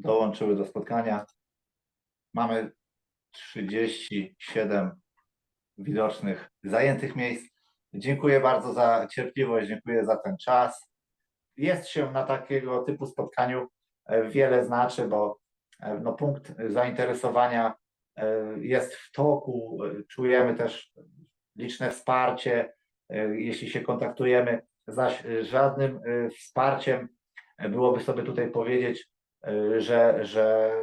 dołączyły do spotkania. Mamy 37 widocznych zajętych miejsc. Dziękuję bardzo za cierpliwość, dziękuję za ten czas. Jest się na takiego typu spotkaniu e, wiele znaczy, bo e, no, punkt zainteresowania e, jest w toku. Czujemy też liczne wsparcie, jeśli się kontaktujemy, zaś żadnym wsparciem byłoby sobie tutaj powiedzieć, że, że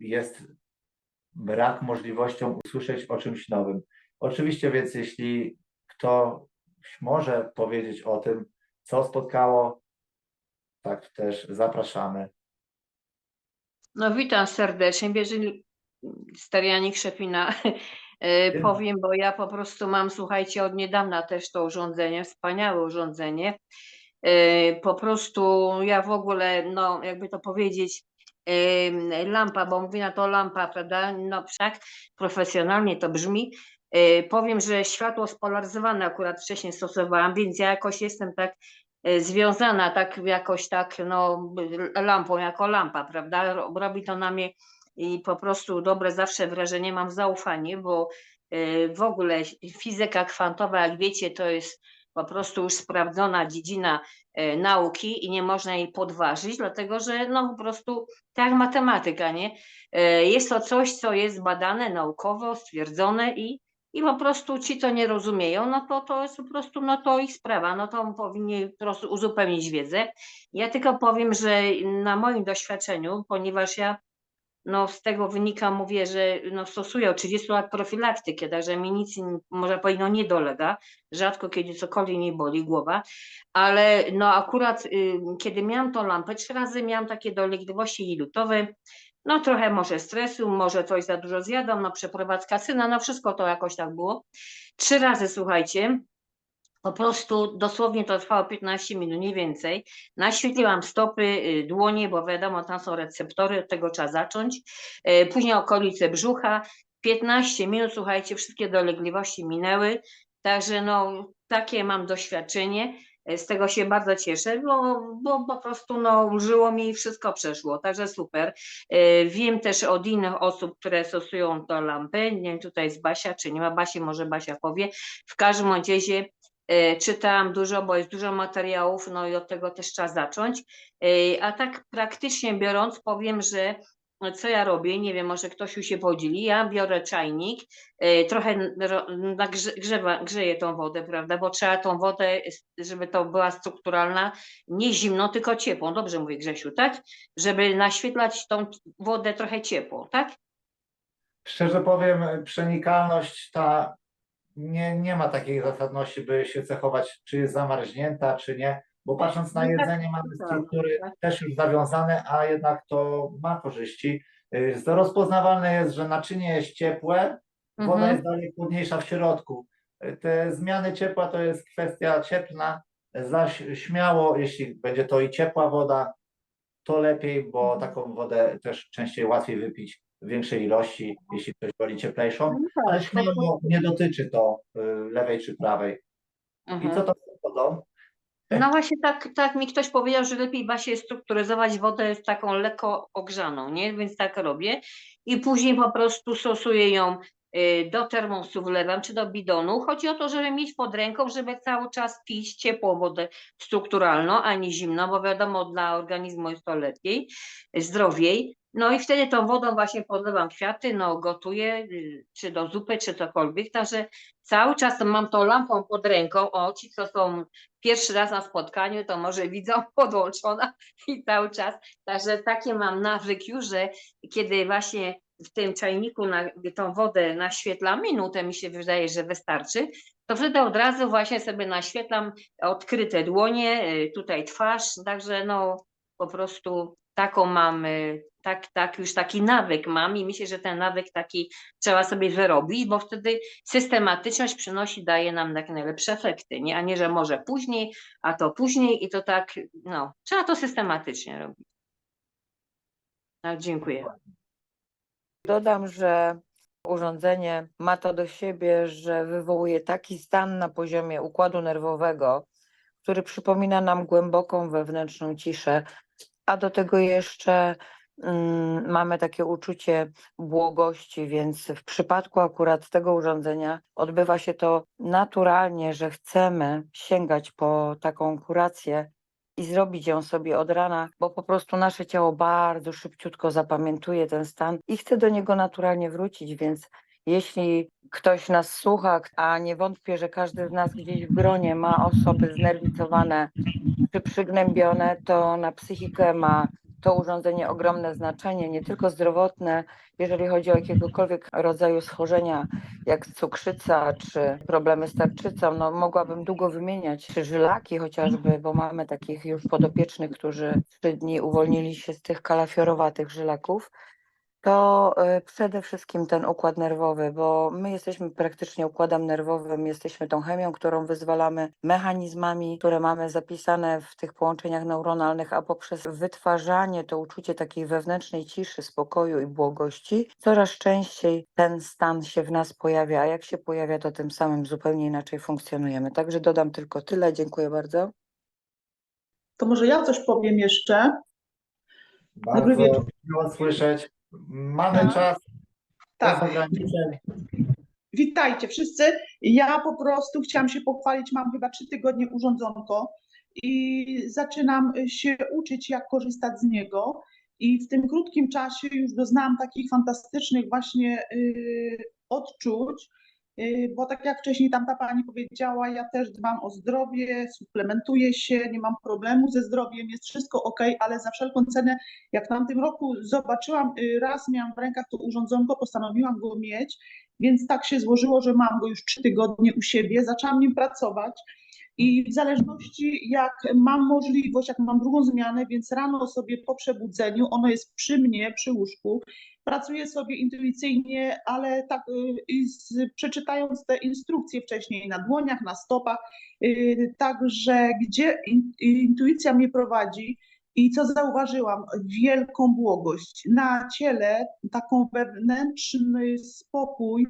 jest brak możliwością usłyszeć o czymś nowym. Oczywiście więc jeśli ktoś może powiedzieć o tym, co spotkało, tak też zapraszamy. No witam serdecznie. Bierzyn Starianik Szepina. Dzień Powiem, bo ja po prostu mam, słuchajcie, od niedawna też to urządzenie, wspaniałe urządzenie. E, Po prostu ja w ogóle, no jakby to powiedzieć, em, lampa, bo mówię na to lampa, prawda? No tak, profesjonalnie to brzmi. E, Powiem, że światło spolaryzowane akurat wcześniej stosowałam, więc ja jakoś jestem tak związana tak jakoś tak, no lampą jako lampa, prawda? Ro- Robi to na mnie i po prostu dobre zawsze wrażenie, mam zaufanie, bo w ogóle fizyka kwantowa, jak wiecie, to jest po prostu już sprawdzona dziedzina e, nauki i nie można jej podważyć, dlatego że no po prostu tak matematyka, nie? E, Jest to coś, co jest badane naukowo, stwierdzone i, i po prostu ci, co nie rozumieją, no to to jest po prostu, no to ich sprawa, no to powinni po prostu uzupełnić wiedzę. Ja tylko powiem, że na moim doświadczeniu, ponieważ ja no z tego wynika, mówię, że no stosuję od 30 lat profilaktykę, także mi nic, można powiedzieć, nie dolega, rzadko kiedy cokolwiek nie boli głowa, ale no akurat y, kiedy miałam tą lampę, trzy razy miałam takie dolegliwości jelutowe, no trochę może stresu, może coś za dużo zjadam, no przeprowadzka syna, no wszystko to jakoś tak było. Trzy razy, słuchajcie, po prostu dosłownie to trwało 15 minut, nie więcej. Naświetliłam stopy, y, dłonie, bo wiadomo, tam są receptory, od tego trzeba zacząć. Y, Później okolice brzucha. 15 minut, słuchajcie, wszystkie dolegliwości minęły. Także no, takie mam doświadczenie. Y, Z tego się bardzo cieszę, bo, bo po prostu no, żyło mi i wszystko przeszło, także super. Wiem też od innych osób, które stosują tą lampę. Nie wiem, tutaj jest Basia, czy nie ma Basi, może Basia powie. W każdym razie Czytałam dużo, bo jest dużo materiałów, no i od tego też trzeba zacząć. E, A tak praktycznie biorąc, powiem, że co ja robię, nie wiem, może ktoś już się podzieli. Ja biorę czajnik, e, trochę ro- nagrze- grzewa, grzeję tą wodę, prawda, bo trzeba tą wodę, żeby to była strukturalna, nie zimno, tylko ciepłą. Dobrze mówię, Grzesiu, tak? Żeby naświetlać tą wodę trochę ciepłą, tak? Szczerze powiem, przenikalność ta nie, nie ma takiej zasadności, by się cechować, czy jest zamarznięta, czy nie, bo patrząc na No tak, jedzenie mamy tak, struktury tak. też już zawiązane, a jednak to ma korzyści. Y, To rozpoznawalne jest, że naczynie jest ciepłe, woda Mhm. jest dalej chłodniejsza w środku. Y, Te zmiany ciepła to jest kwestia cieplna, zaś śmiało, jeśli będzie to i ciepła woda, to lepiej, bo Mhm. taką wodę też częściej łatwiej wypić większej ilości, jeśli ktoś woli cieplejszą, No ale tak, śmiało nie dotyczy to y, lewej czy prawej. I Mhm. co to wodą? No właśnie tak, tak mi ktoś powiedział, że lepiej właśnie strukturyzować wodę z taką lekko ogrzaną, nie? Więc tak robię. I później po prostu stosuję ją y, do termosu wlewam, czy do bidonu. Chodzi o to, żeby mieć pod ręką, żeby cały czas pić ciepłą wodę strukturalną, a nie zimną, bo wiadomo, dla organizmu jest to lepiej, zdrowiej. No i wtedy tą wodą właśnie podlewam kwiaty, no gotuję, y, czy do zupy, czy cokolwiek. Także cały czas mam tą lampą pod ręką. O, ci, co są pierwszy raz na spotkaniu, to może widzą podłączona i cały czas. Także takie mam nawyk już, że kiedy właśnie w tym czajniku na, tą wodę naświetlam, minutę mi się wydaje, że wystarczy, to wtedy od razu właśnie sobie naświetlam odkryte dłonie, y, tutaj twarz, także no po prostu taką mam, y, tak, tak już taki nawyk mam i myślę, że ten nawyk taki trzeba sobie wyrobić, bo wtedy systematyczność przynosi, daje nam jak najlepsze efekty, nie? a nie, że może później, a to później i to tak, no, trzeba to systematycznie robić. Tak, dziękuję. Dodam, że urządzenie ma to do siebie, że wywołuje taki stan na poziomie układu nerwowego, który przypomina nam głęboką wewnętrzną ciszę, a do tego jeszcze mamy takie uczucie błogości, więc w przypadku akurat tego urządzenia odbywa się to naturalnie, że chcemy sięgać po taką kurację i zrobić ją sobie od rana, bo po prostu nasze ciało bardzo szybciutko zapamiętuje ten stan i chce do niego naturalnie wrócić, więc jeśli ktoś nas słucha, a nie wątpię, że każdy z nas gdzieś w gronie ma osoby znerwicowane czy przygnębione, to na psychikę ma to urządzenie ogromne znaczenie, nie tylko zdrowotne, jeżeli chodzi o jakiegokolwiek rodzaju schorzenia, jak cukrzyca czy problemy z tarczycą. No, mogłabym długo wymieniać, czy żylaki chociażby, bo mamy takich już podopiecznych, którzy trzy dni uwolnili się z tych kalafiorowatych żylaków to y, przede wszystkim ten układ nerwowy, bo my jesteśmy praktycznie układem nerwowym, jesteśmy tą chemią, którą wyzwalamy, mechanizmami, które mamy zapisane w tych połączeniach neuronalnych, a poprzez wytwarzanie, to uczucie takiej wewnętrznej ciszy, spokoju i błogości, coraz częściej ten stan się w nas pojawia, a jak się pojawia, to tym samym zupełnie inaczej funkcjonujemy. Także dodam tylko tyle. Dziękuję bardzo. To może ja coś powiem jeszcze. Bardzo Dobry wieczór. miło słyszeć. Mamy Tak. czas Tak, witajcie wszyscy. Ja po prostu chciałam się pochwalić, mam chyba trzy tygodnie urządzonko i zaczynam się uczyć, jak korzystać z niego. I w tym krótkim czasie już doznałam takich fantastycznych właśnie y, odczuć, bo tak jak wcześniej tamta pani powiedziała, ja też dbam o zdrowie, suplementuję się, nie mam problemu ze zdrowiem, jest wszystko ok, ale za wszelką cenę, jak w tamtym roku zobaczyłam, y, raz miałam w rękach to urządzonko, postanowiłam go mieć, więc tak się złożyło, że mam go już trzy tygodnie u siebie, zaczęłam nim pracować. I w zależności jak mam możliwość, jak mam drugą zmianę, więc rano sobie po przebudzeniu, ono jest przy mnie, przy łóżku, pracuję sobie intuicyjnie, ale tak y, z, przeczytając te instrukcje wcześniej na dłoniach, na stopach, y, także gdzie in, intuicja mnie prowadzi i co zauważyłam, wielką błogość. Na ciele, taką wewnętrzny spokój,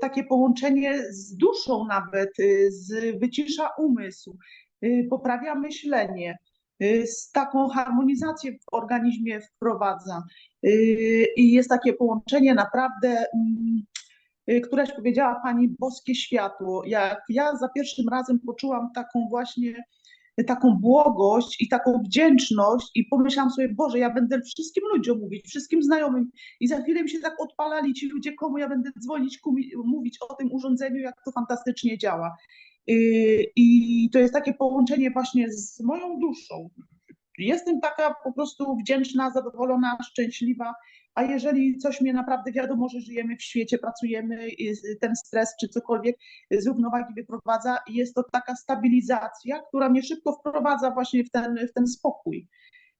takie połączenie z duszą nawet, y, z, wycisza umysł, y, poprawia myślenie, y, z taką harmonizację w organizmie wprowadza. Y, I jest takie połączenie naprawdę, mm, y, któraś powiedziała Pani, boskie światło. Jak ja za pierwszym razem poczułam taką właśnie taką błogość i taką wdzięczność i pomyślałam sobie, Boże, ja będę wszystkim ludziom mówić, wszystkim znajomym i za chwilę mi się tak odpalali ci ludzie, komu ja będę dzwonić, komu, mówić o tym urządzeniu, jak to fantastycznie działa. Yy, I to jest takie połączenie właśnie z moją duszą. Jestem taka po prostu wdzięczna, zadowolona, szczęśliwa, a jeżeli coś mnie naprawdę wiadomo, że żyjemy w świecie, pracujemy, jest ten stres czy cokolwiek z równowagi wyprowadza, jest to taka stabilizacja, która mnie szybko wprowadza właśnie w ten, w ten spokój.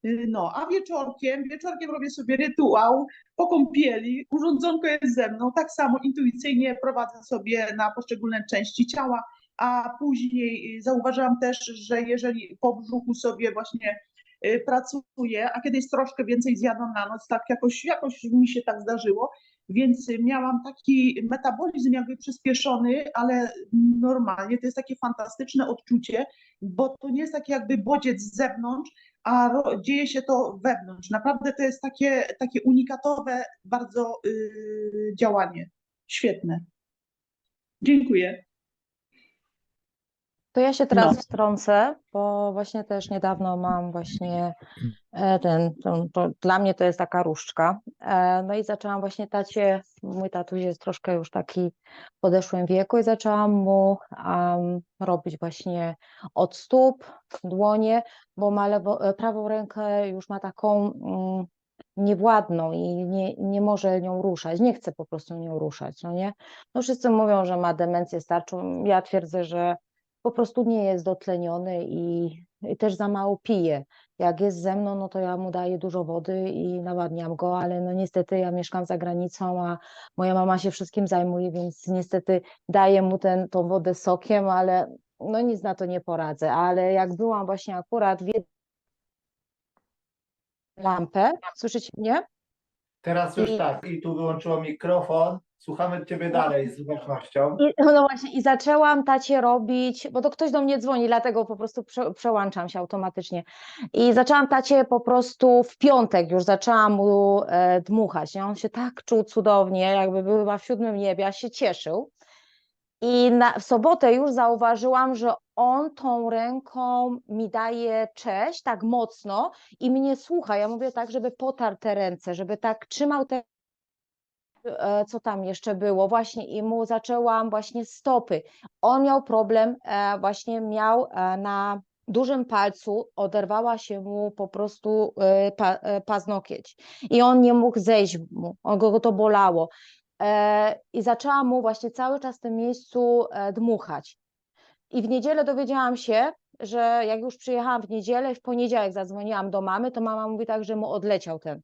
Yy, No, a wieczorkiem, wieczorkiem robię sobie rytuał po kąpieli, urządzonko jest ze mną, tak samo intuicyjnie prowadzę sobie na poszczególne części ciała, a później y, zauważyłam też, że jeżeli po brzuchu sobie właśnie y, pracuję, a kiedyś troszkę więcej zjadłam na noc, tak jakoś, jakoś mi się tak zdarzyło, więc miałam taki metabolizm jakby przyspieszony, ale normalnie to jest takie fantastyczne odczucie, bo to nie jest taki jakby bodziec z zewnątrz, a dzieje się to wewnątrz. Naprawdę to jest takie, takie unikatowe bardzo yy, działanie. Świetne. Dziękuję. To ja się teraz No. wtrącę, bo właśnie też niedawno mam właśnie e, ten, ten to dla mnie to jest taka różdżka. E, No i zaczęłam właśnie tacie, mój tatuś jest troszkę już taki w podeszłym wieku i zaczęłam mu am, robić właśnie od stóp, dłonie, bo ma lewo, e, prawą rękę już ma taką mm, niewładną i nie, nie może nią ruszać, nie chce po prostu nią ruszać, no nie? No wszyscy mówią, że ma demencję starczą, ja twierdzę, że po prostu nie jest dotleniony i, i też za mało pije. Jak jest ze mną, no to ja mu daję dużo wody i nawadniam go, ale no niestety ja mieszkam za granicą, a moja mama się wszystkim zajmuje, więc niestety daję mu ten, tą wodę sokiem, ale no nic na to nie poradzę. Ale jak byłam właśnie akurat w lampę, słyszycie mnie? Teraz już I- tak. I tu wyłączyło mikrofon. Słuchamy Ciebie dalej z uważnością. I, no właśnie, i zaczęłam tacie robić, bo to ktoś do mnie dzwoni, dlatego po prostu prze, przełączam się automatycznie. I zaczęłam tacie po prostu w piątek już zaczęłam mu e, dmuchać. Nie? On się tak czuł cudownie, jakby był chyba w siódmym niebie, a się cieszył. I na, w sobotę już zauważyłam, że on tą ręką mi daje cześć tak mocno i mnie słucha. Ja mówię tak, żeby potarł te ręce, żeby tak trzymał te co tam jeszcze było, właśnie i mu zaczęłam właśnie stopy. On miał problem, e, właśnie miał e, na dużym palcu, oderwała się mu po prostu e, pa, e, paznokieć i on nie mógł zejść mu, go, to bolało. E, I zaczęłam mu właśnie cały czas w tym miejscu e, dmuchać. I w niedzielę dowiedziałam się, że jak już przyjechałam w niedzielę, w poniedziałek zadzwoniłam do mamy, to mama mówi tak, że mu odleciał ten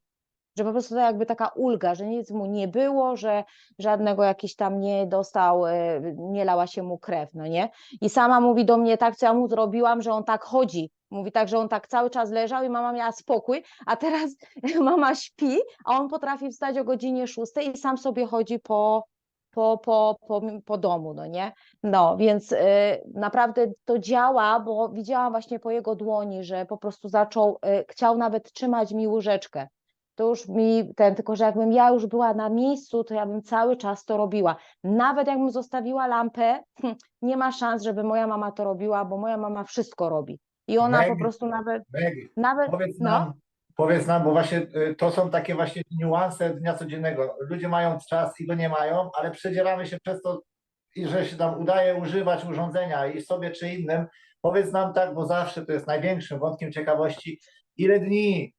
że po prostu to jakby taka ulga, że nic mu nie było, że żadnego jakiś tam nie dostał, e, nie lała się mu krew, no nie? I sama mówi do mnie tak, co ja mu zrobiłam, że on tak chodzi. Mówi tak, że on tak cały czas leżał i mama miała spokój, a teraz mama śpi, a on potrafi wstać o godzinie 6 i sam sobie chodzi po, po, po, po, po domu, no nie? No, więc y, naprawdę to działa, bo widziałam właśnie po jego dłoni, że po prostu zaczął, y, chciał nawet trzymać mi łyżeczkę to już mi ten, tylko że jakbym ja już była na miejscu, to ja bym cały czas to robiła. Nawet jakbym zostawiła lampę, hm, nie ma szans, żeby moja mama to robiła, bo moja mama wszystko robi. I ona po Megi, prostu nawet, Megi, nawet, Powiedz no, nam, powiedz nam, bo właśnie y, to są takie właśnie niuanse dnia codziennego. Ludzie mają czas i go nie mają, ale przedzieramy się przez to, że się nam udaje używać urządzenia i sobie czy innym. Powiedz nam tak, bo zawsze to jest największym wątkiem ciekawości, ile dni,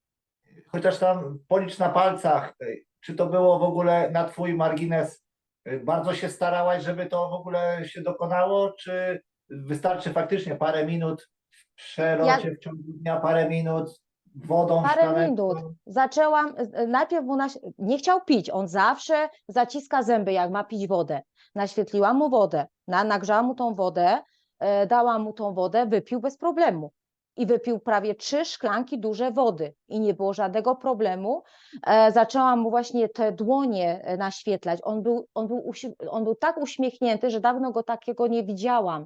chociaż tam policz na palcach, y, czy to było w ogóle na twój margines, y, bardzo się starałaś, żeby to w ogóle się dokonało, czy wystarczy faktycznie parę minut w przelocie w ciągu dnia, parę minut wodą parę minut. Zaczęłam, y, najpierw mu naś... nie chciał pić, on zawsze zaciska zęby, jak ma pić wodę. Naświetliłam mu wodę, na, nagrzałam mu tą wodę, e, dałam mu tą wodę, wypił bez problemu. I wypił prawie trzy szklanki duże wody i nie było żadnego problemu. E, zaczęłam mu właśnie te dłonie e, naświetlać. On był, on, był on był tak uśmiechnięty, że dawno go takiego nie widziałam.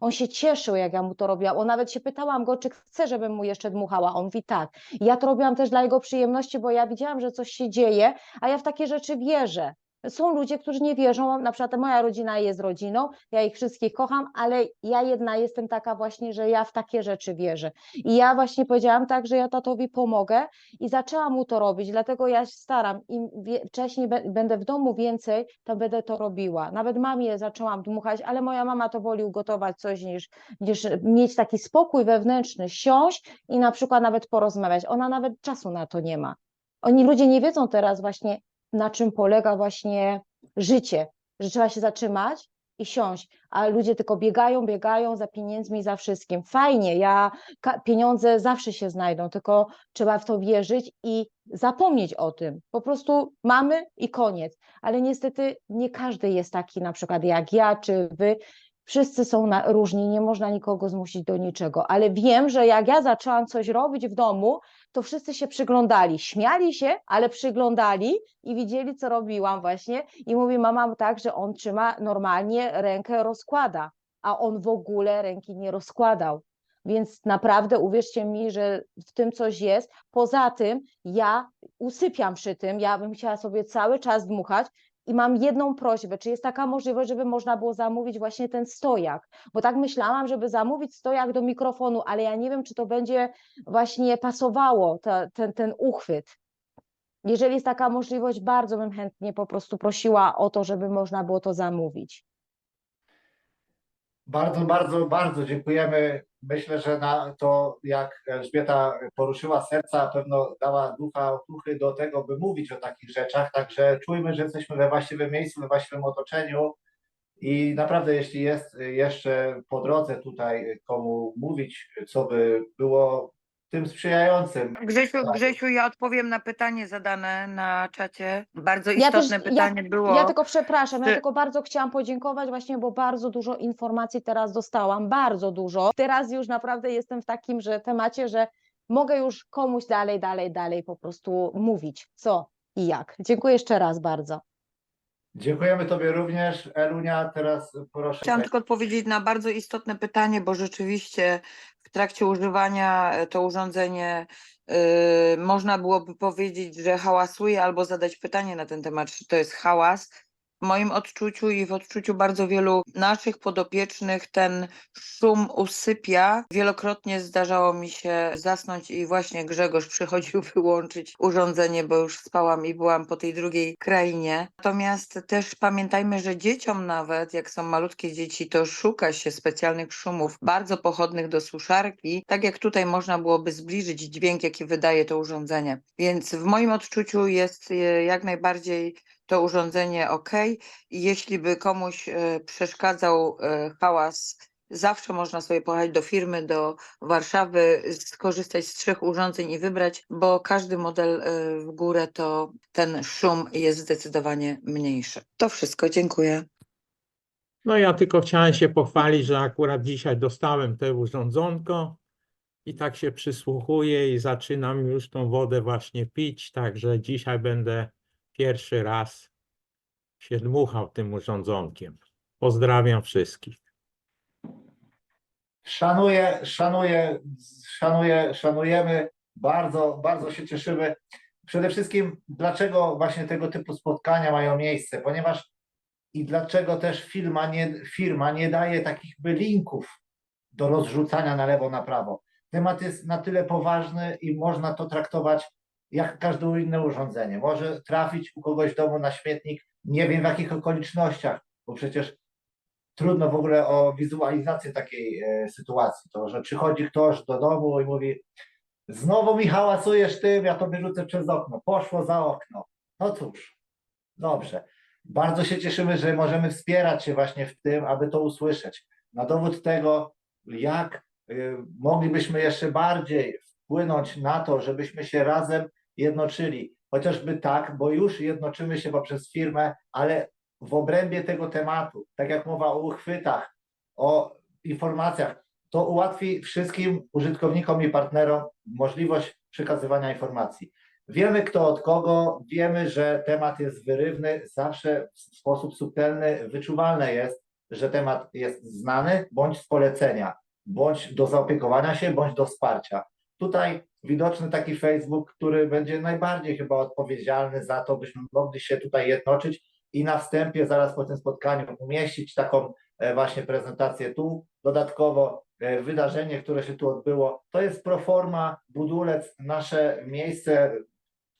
On się cieszył, jak ja mu to robiłam. On nawet się pytałam go, czy chce, żebym mu jeszcze dmuchała. On mówi tak. Ja to robiłam też dla jego przyjemności, bo ja widziałam, że coś się dzieje, a ja w takie rzeczy wierzę. Są ludzie, którzy nie wierzą, na przykład moja rodzina jest rodziną, ja ich wszystkich kocham, ale ja jedna jestem taka właśnie, że ja w takie rzeczy wierzę. I ja właśnie powiedziałam tak, że ja tatowi pomogę i zaczęłam mu to robić, dlatego ja się staram. Im wcześniej będę w domu więcej, to będę to robiła. Nawet mamie zaczęłam dmuchać, ale moja mama to woli ugotować coś niż, niż mieć taki spokój wewnętrzny, siąść i na przykład nawet porozmawiać. Ona nawet czasu na to nie ma. Oni ludzie nie wiedzą teraz właśnie, na czym polega właśnie życie, że trzeba się zatrzymać i siąść, a ludzie tylko biegają, biegają za pieniędzmi, za wszystkim. Fajnie, ja, pieniądze zawsze się znajdą, tylko trzeba w to wierzyć i zapomnieć o tym. Po prostu mamy i koniec. Ale niestety nie każdy jest taki na przykład jak ja czy wy. Wszyscy są na, różni, nie można nikogo zmusić do niczego, ale wiem, że jak ja zaczęłam coś robić w domu, to wszyscy się przyglądali, śmiali się, ale przyglądali i widzieli, co robiłam właśnie. I mówi mama tak, że on trzyma normalnie rękę, rozkłada, a on w ogóle ręki nie rozkładał. Więc naprawdę uwierzcie mi, że w tym coś jest. Poza tym ja usypiam przy tym, ja bym chciała sobie cały czas dmuchać i mam jedną prośbę, czy jest taka możliwość, żeby można było zamówić właśnie ten stojak, bo tak myślałam, żeby zamówić stojak do mikrofonu, ale ja nie wiem, czy to będzie właśnie pasowało, ta, ten, ten uchwyt. Jeżeli jest taka możliwość, bardzo bym chętnie po prostu prosiła o to, żeby można było to zamówić. Bardzo, bardzo, bardzo dziękujemy. Myślę, że na to, jak Elżbieta poruszyła serca, pewno dała ducha otuchy do tego, by mówić o takich rzeczach. Także czujmy, że jesteśmy we właściwym miejscu, we właściwym otoczeniu. I naprawdę, jeśli jest jeszcze po drodze tutaj komu mówić, co by było tym sprzyjającym. Grzesiu, Tak. Grzesiu, ja odpowiem na pytanie zadane na czacie. Bardzo Ja też- istotne ja- pytanie było. Ja tylko przepraszam, ja Ty- tylko bardzo chciałam podziękować właśnie, bo bardzo dużo informacji teraz dostałam, bardzo dużo. Teraz już naprawdę jestem w takim, że temacie, że mogę już komuś dalej, dalej, dalej po prostu mówić, co i jak. Dziękuję jeszcze raz bardzo. Dziękujemy Tobie również, Elunia. Teraz proszę. Chciałam tylko odpowiedzieć na bardzo istotne pytanie, bo rzeczywiście trakcie używania e, to urządzenie y, można byłoby powiedzieć, że hałasuje albo zadać pytanie na ten temat, czy to jest hałas. W moim odczuciu i w odczuciu bardzo wielu naszych podopiecznych ten szum usypia. Wielokrotnie zdarzało mi się zasnąć i właśnie Grzegorz przychodził wyłączyć urządzenie, bo już spałam i byłam po tej drugiej krainie. Natomiast też pamiętajmy, że dzieciom nawet, jak są malutkie dzieci, to szuka się specjalnych szumów, bardzo pochodnych do suszarki, tak jak tutaj można byłoby zbliżyć dźwięk, jaki wydaje to urządzenie. Więc w moim odczuciu jest e, jak najbardziej to urządzenie ok. Jeśli by komuś e, przeszkadzał e, hałas, zawsze można sobie pojechać do firmy, do Warszawy, skorzystać z trzech urządzeń i wybrać, bo każdy model e, w górę to ten szum jest zdecydowanie mniejszy. To wszystko, dziękuję. No ja tylko chciałem się pochwalić, że akurat dzisiaj dostałem te urządzonko i tak się przysłuchuję i zaczynam już tą wodę właśnie pić, także dzisiaj będę pierwszy raz się dmuchał tym urządzonkiem. Pozdrawiam wszystkich. Szanuję, szanuję, szanuję, szanujemy. Bardzo, bardzo się cieszymy. Przede wszystkim, dlaczego właśnie tego typu spotkania mają miejsce, ponieważ i dlaczego też firma nie, firma nie daje takich linków do rozrzucania na lewo, na prawo. Temat jest na tyle poważny i można to traktować jak każde inne urządzenie. Może trafić u kogoś w domu na śmietnik, nie wiem w jakich okolicznościach, bo przecież trudno w ogóle o wizualizację takiej e, sytuacji. To, że przychodzi ktoś do domu i mówi znowu mi hałasujesz tym, ja to wyrzucę przez okno. Poszło za okno. No cóż, dobrze. Bardzo się cieszymy, że możemy wspierać się właśnie w tym, aby to usłyszeć. Na dowód tego, jak y, moglibyśmy jeszcze bardziej wpłynąć na to, żebyśmy się razem jednoczyli. Chociażby tak, bo już jednoczymy się poprzez firmę, ale w obrębie tego tematu, tak jak mowa o uchwytach, o informacjach, to ułatwi wszystkim użytkownikom i partnerom możliwość przekazywania informacji. Wiemy kto od kogo, wiemy, że temat jest wyrywny, zawsze w sposób subtelny, wyczuwalne jest, że temat jest znany, bądź z polecenia, bądź do zaopiekowania się, bądź do wsparcia. Tutaj widoczny taki Facebook, który będzie najbardziej chyba odpowiedzialny za to, byśmy mogli się tutaj jednoczyć i na wstępie, zaraz po tym spotkaniu, umieścić taką e, właśnie prezentację tu. Dodatkowo e, wydarzenie, które się tu odbyło, to jest proforma, budulec, nasze miejsce,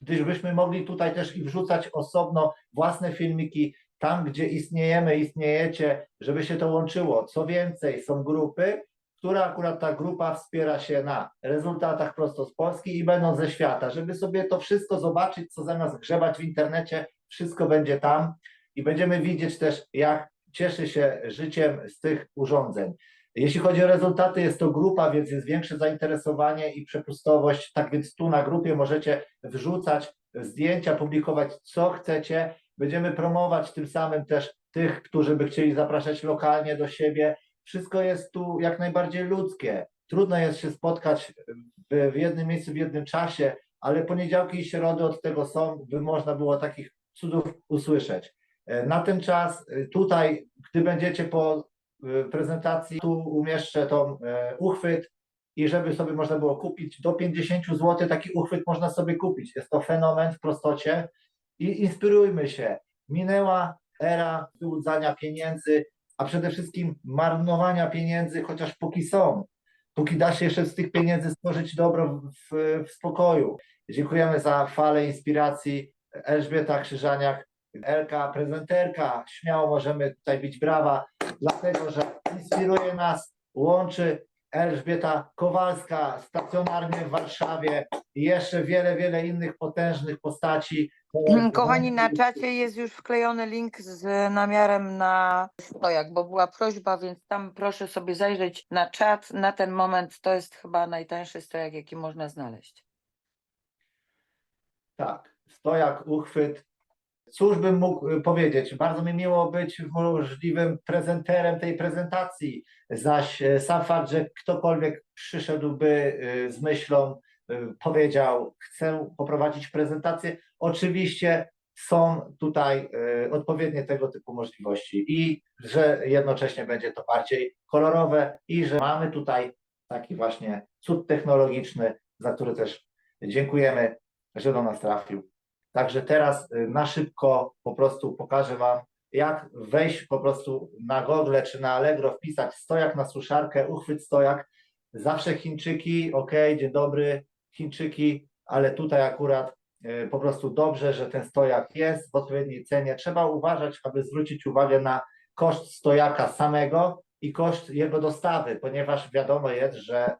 gdyż byśmy mogli tutaj też i wrzucać osobno własne filmiki, tam gdzie istniejemy, istniejecie, żeby się to łączyło. Co więcej, są grupy, która akurat ta grupa wspiera się na rezultatach prosto z Polski i będą ze świata, żeby sobie to wszystko zobaczyć, co zamiast grzebać w internecie, wszystko będzie tam i będziemy widzieć też, jak cieszy się życiem z tych urządzeń. Jeśli chodzi o rezultaty, jest to grupa, więc jest większe zainteresowanie i przepustowość. Tak więc tu na grupie możecie wrzucać zdjęcia, publikować co chcecie. Będziemy promować tym samym też tych, którzy by chcieli zapraszać lokalnie do siebie. Wszystko jest tu jak najbardziej ludzkie. Trudno jest się spotkać w, w jednym miejscu, w jednym czasie, ale poniedziałki i środy od tego są, by można było takich cudów usłyszeć. E, Na ten czas e, tutaj, gdy będziecie po e, prezentacji, tu umieszczę tą uchwyt i żeby sobie można było kupić do 50 zł taki uchwyt można sobie kupić. Jest to fenomen w prostocie i inspirujmy się. Minęła era wyłudzania pieniędzy, a przede wszystkim marnowania pieniędzy, chociaż póki są. Póki da się jeszcze z tych pieniędzy stworzyć dobro w, w spokoju. Dziękujemy za falę inspiracji. Elżbieta Krzyżaniak, Elka, prezenterka, śmiało możemy tutaj bić brawa, dlatego że inspiruje nas, łączy Elżbieta Kowalska stacjonarnie w Warszawie i jeszcze wiele, wiele innych potężnych postaci. Kochani, na czacie jest już wklejony link z namiarem na stojak, bo była prośba, więc tam proszę sobie zajrzeć na czat. Na ten moment to jest chyba najtańszy stojak, jaki można znaleźć. Tak, stojak, uchwyt. Cóż bym mógł y, powiedzieć? Bardzo mi miło być możliwym prezenterem tej prezentacji, zaś e, sam fakt, że ktokolwiek przyszedłby y, z myślą, y, powiedział, chcę poprowadzić prezentację, oczywiście są tutaj y, odpowiednie tego typu możliwości i że jednocześnie będzie to bardziej kolorowe i że mamy tutaj taki właśnie cud technologiczny, za który też dziękujemy, że do nas trafił. Także teraz y, na szybko po prostu pokażę Wam, jak wejść po prostu na Google czy na Allegro, wpisać stojak na suszarkę, uchwyt stojak. Zawsze Chińczyki, ok, dzień dobry, Chińczyki, ale tutaj akurat po prostu dobrze, że ten stojak jest w odpowiedniej cenie. Trzeba uważać, aby zwrócić uwagę na koszt stojaka samego i koszt jego dostawy, ponieważ wiadomo jest, że y,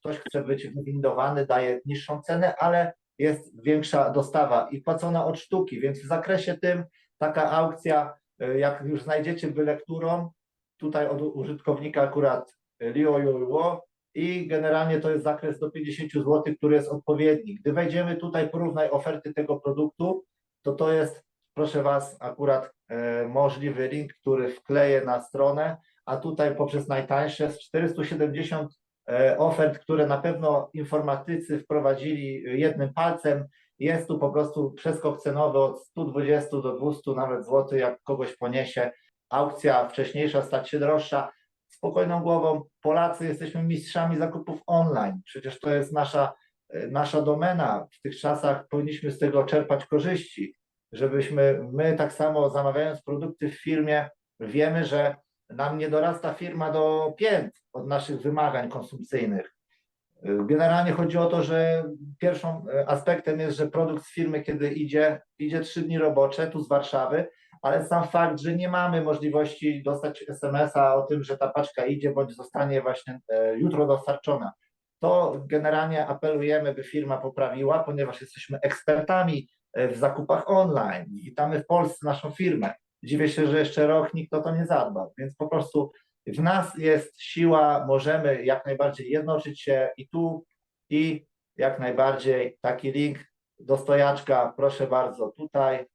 ktoś chce być wywindowany, daje niższą cenę, ale jest większa dostawa i płacona od sztuki, więc w zakresie tym taka aukcja, y, jak już znajdziecie byle którą, tutaj od użytkownika akurat Liu Yuo i generalnie to jest zakres do 50 zł, który jest odpowiedni. Gdy wejdziemy tutaj, porównaj oferty tego produktu, to to jest, proszę Was, akurat e, możliwy link, który wkleję na stronę, a tutaj poprzez najtańsze z 470 e, ofert, które na pewno informatycy wprowadzili jednym palcem. Jest tu po prostu przeskok cenowy od 120 do 200 nawet złotych, jak kogoś poniesie. Aukcja wcześniejsza stać się droższa. Spokojną głową, Polacy jesteśmy mistrzami zakupów online. Przecież to jest nasza, e, nasza domena. W tych czasach powinniśmy z tego czerpać korzyści, żebyśmy my tak samo zamawiając produkty w firmie, wiemy, że nam nie dorasta firma do pięt od naszych wymagań konsumpcyjnych. Generalnie chodzi o to, że pierwszym e, aspektem jest, że produkt z firmy, kiedy idzie, idzie trzy dni robocze tu z Warszawy, ale sam fakt, że nie mamy możliwości dostać SMS-a o tym, że ta paczka idzie bądź zostanie właśnie e, jutro dostarczona, to generalnie apelujemy, by firma poprawiła, ponieważ jesteśmy ekspertami e, w zakupach online. Witamy w Polsce naszą firmę. Dziwię się, że jeszcze rok nikt o to nie zadbał, więc po prostu w nas jest siła, możemy jak najbardziej jednoczyć się i tu, i jak najbardziej taki link do stojaczka, proszę bardzo, tutaj.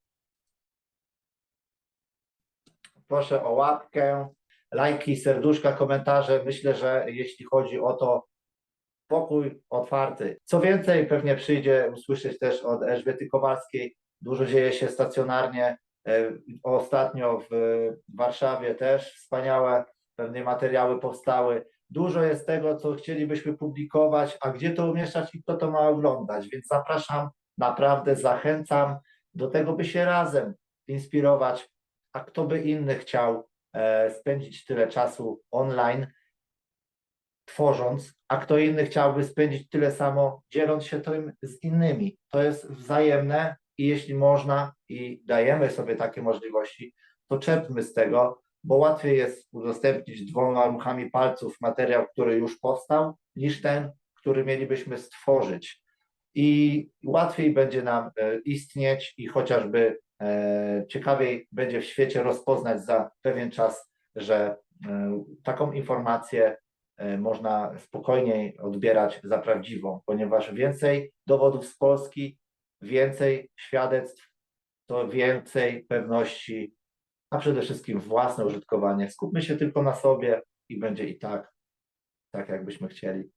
Proszę o łapkę, lajki, serduszka, komentarze. Myślę, że jeśli chodzi o to, pokój otwarty. Co więcej, pewnie przyjdzie usłyszeć też od Elżbiety Kowalskiej. Dużo dzieje się stacjonarnie. E, Ostatnio w Warszawie też wspaniałe pewnie materiały powstały. Dużo jest tego, co chcielibyśmy publikować, a gdzie to umieszczać i kto to ma oglądać. Więc zapraszam, naprawdę zachęcam do tego, by się razem inspirować. A kto by inny chciał e, spędzić tyle czasu online, tworząc, a kto inny chciałby spędzić tyle samo, dzieląc się tym z innymi. To jest wzajemne i jeśli można i dajemy sobie takie możliwości, to czerpmy z tego, bo łatwiej jest udostępnić dwoma ruchami palców materiał, który już powstał, niż ten, który mielibyśmy stworzyć. I łatwiej będzie nam e, istnieć i chociażby ciekawiej będzie w świecie rozpoznać za pewien czas, że e, taką informację e, można spokojniej odbierać za prawdziwą, ponieważ więcej dowodów z Polski, więcej świadectw, to więcej pewności, a przede wszystkim własne użytkowanie. Skupmy się tylko na sobie i będzie i tak, tak jakbyśmy chcieli.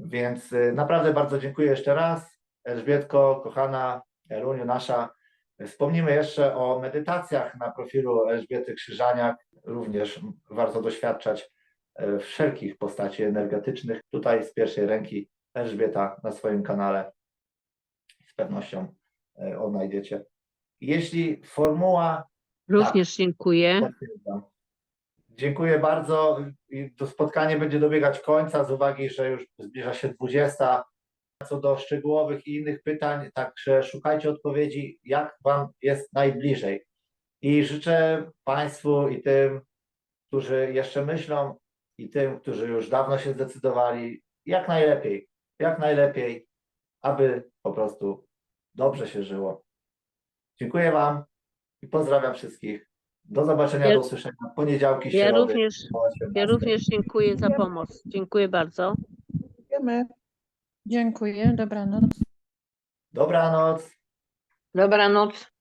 Więc naprawdę bardzo dziękuję jeszcze raz. Elżbietko, kochana Eluniu nasza. Wspomnimy jeszcze o medytacjach na profilu Elżbiety Krzyżaniak. Również warto doświadczać e, wszelkich postaci energetycznych. Tutaj z pierwszej ręki Elżbieta na swoim kanale z pewnością e, odnajdziecie. Jeśli formuła Również dziękuję. Potwierdzam. Dziękuję bardzo. To spotkanie będzie dobiegać końca z uwagi, że już zbliża się 20. Co do szczegółowych i innych pytań, także szukajcie odpowiedzi, jak Wam jest najbliżej. I życzę Państwu i tym, którzy jeszcze myślą, i tym, którzy już dawno się zdecydowali, jak najlepiej, jak najlepiej, aby po prostu dobrze się żyło. Dziękuję Wam i pozdrawiam wszystkich. Do zobaczenia, Ja- do usłyszenia w poniedziałki, Ja środy. również, o 18. ja również dziękuję za pomoc. Dziękuję bardzo. Wiemy. Dziękuję, dobranoc. Dobranoc. Dobranoc.